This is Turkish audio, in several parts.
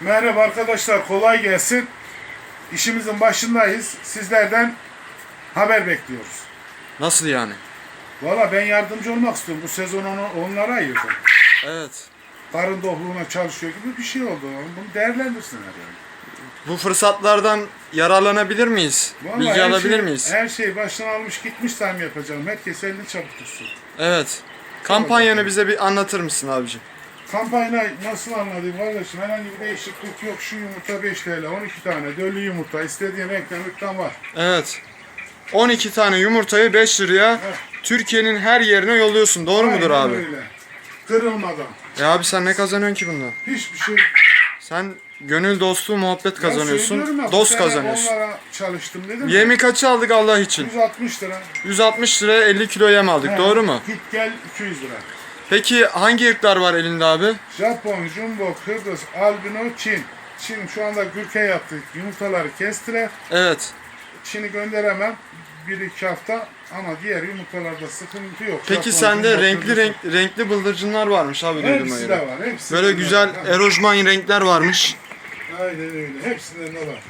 Merhaba arkadaşlar, kolay gelsin. İşimizin başındayız. Sizlerden haber bekliyoruz. Nasıl yani? Valla ben yardımcı olmak istiyorum. Bu sezon onu onlara ayırdım. Evet. Karın dokluğuna çalışıyor gibi bir şey oldu. Bunu değerlendirsinler yani. Bu fırsatlardan yararlanabilir miyiz? Vallahi Bilgi her alabilir şey- miyiz? Her şey baştan almış gitmiş time yapacağım. Herkes elini çabuk tutsun. Evet. Kampanyanı bize bir anlatır mısın abicim? Kampanya nasıl anladın kardeşim? Herhangi bir değişiklik yok. Şu yumurta 5 TL, 12 tane döllü yumurta. istediğin renkten ırktan var. Evet. 12 tane yumurtayı 5 liraya Evet. Türkiye'nin her yerine yolluyorsun. Doğru mudur Aynen abi? Öyle. Kırılmadan. Ya abi sen ne kazanıyorsun ki bundan? Hiçbir şey Sen gönül dostluğu muhabbet kazanıyorsun. ya, Dost kazanıyorsun. Onlara çalıştım dedim. Yemi kaçı aldık Allah için? 160 lira. 160 liraya 50 kilo yem aldık. He, Doğru mu? Git gel 200 lira. Peki hangi ırklar var elinde abi? Japon, Jumbo, Kıbrıs, Albino, Çin. Çin şu anda Gürke yaptık. Yumurtaları kestiler. Evet. Çin'i gönderemem. Bir iki hafta ama diğer yumurtalarda sıkıntı yok. Peki Japon, sende Jumbo, renkli Kıbrıs- renk, renkli bıldırcınlar varmış abi duyduğuma Hepsi göre. de var. Hepsi Böyle de güzel var. erojman renkler varmış. Aynen öyle. Hepsinde de var.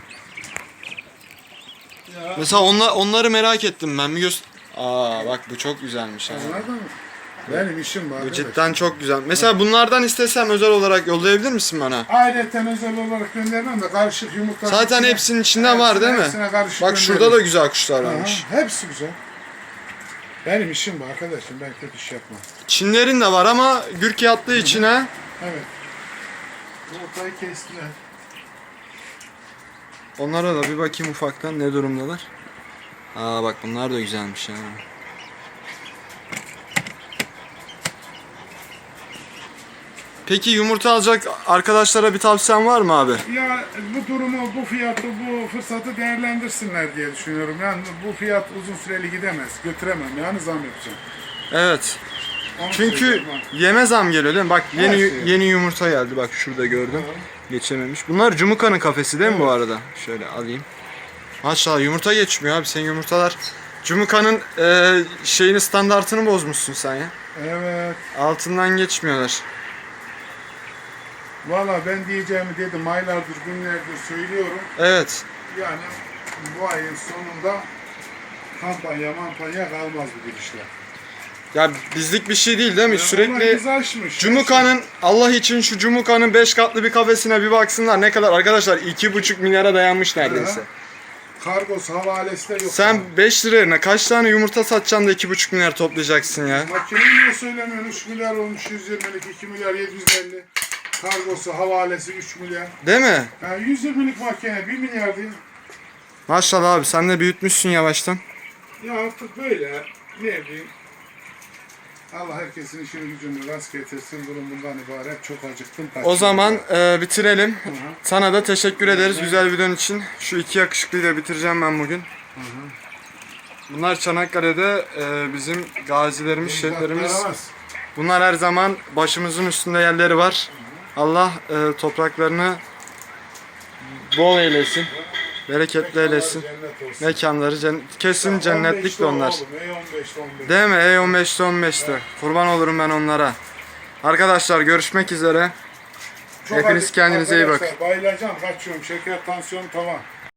Ya, Mesela onlar, onları merak ettim ben. Bir göz... Aa bak bu çok güzelmiş. Anladın mı? Benim işim var. Bu arkadaş. cidden çok güzel. Mesela bunlardan istesem özel olarak yollayabilir misin bana? Ayrıca özel olarak göndermem de karışık yumurta. Zaten hepsine- hepsinin içinde var değil mi? hepsine karışık Bak şurada da gönderirim. güzel kuşlar Aha, varmış. hepsi güzel. Benim işim bu arkadaşım. Ben kötü iş yapmam. Çinlerin de var ama gürk yattığı için ha. Evet. Yumurtayı kestiler. Onlara da bir bakayım ufaktan ne durumdalar. Aa bak bunlar da güzelmiş ya. Peki yumurta alacak arkadaşlara bir tavsiyen var mı abi? Ya bu durumu, bu fiyatı, bu fırsatı değerlendirsinler diye düşünüyorum. Yani bu fiyat uzun süreli gidemez. Götüremem. Yani zam yapacağım. Evet. Onu Çünkü yeme zam geliyor değil mi? Bak yeni Her şey. yeni yumurta geldi. Bak şurada gördüm. Geçememiş. Bunlar Cumuka'nın kafesi değil mi bu arada? Şöyle alayım. Maşallah yumurta geçmiyor abi. Senin yumurtalar Cumuka'nın e, şeyini standartını bozmuşsun sen ya. Evet. Altından geçmiyorlar. Valla ben diyeceğimi dedim. Aylardır, günlerdir söylüyorum. Evet. Yani bu ayın sonunda kampanya mampanya kalmaz bu gidişle. Ya bizlik bir şey değil değil mi? Onlar Sürekli. Cumuka'nın Allah için şu Cumuka'nın 5 katlı bir kafesine bir baksınlar ne kadar arkadaşlar 2,5 milyara dayanmış neredeyse. Kargos havalesi de yok. Sen 5 liraya kaç tane yumurta satacaksın da 2,5 milyar toplayacaksın ya? Makineyi niye söylemiyorsun? 3 milyar olmuş 120'lik, 2 milyar 750. Kargosu, havalesi 3 milyar. Değil mi? Yani 120'lik makine 1 milyar değil. Maşallah abi sen de büyütmüşsün yavaştan. Ya artık böyle ne diyeyim. Allah herkesin işini gücünü rast getirsin. Durum bundan ibaret. Çok acıktım. O zaman e, bitirelim. Hı hı. Sana da teşekkür ederiz güzel videon için. Şu iki yakışıklıyı da bitireceğim ben bugün. Bunlar Çanakkale'de e, bizim gazilerimiz, şehitlerimiz. Yaramaz. Bunlar her zaman başımızın üstünde yerleri var. Allah e, topraklarını bol eylesin. Bereketli eylesin. Cennet. Mekanları cen- kesin cennetlikli 15'te onlar. oğlum, E15'te 15. Değil mi? E15'te 15'te. Kurban olurum ben onlara. Arkadaşlar görüşmek üzere. Çok Hepiniz kendinize iyi bakın. Bayılacağım, kaçıyorum. Şeker, tansiyon, tavan.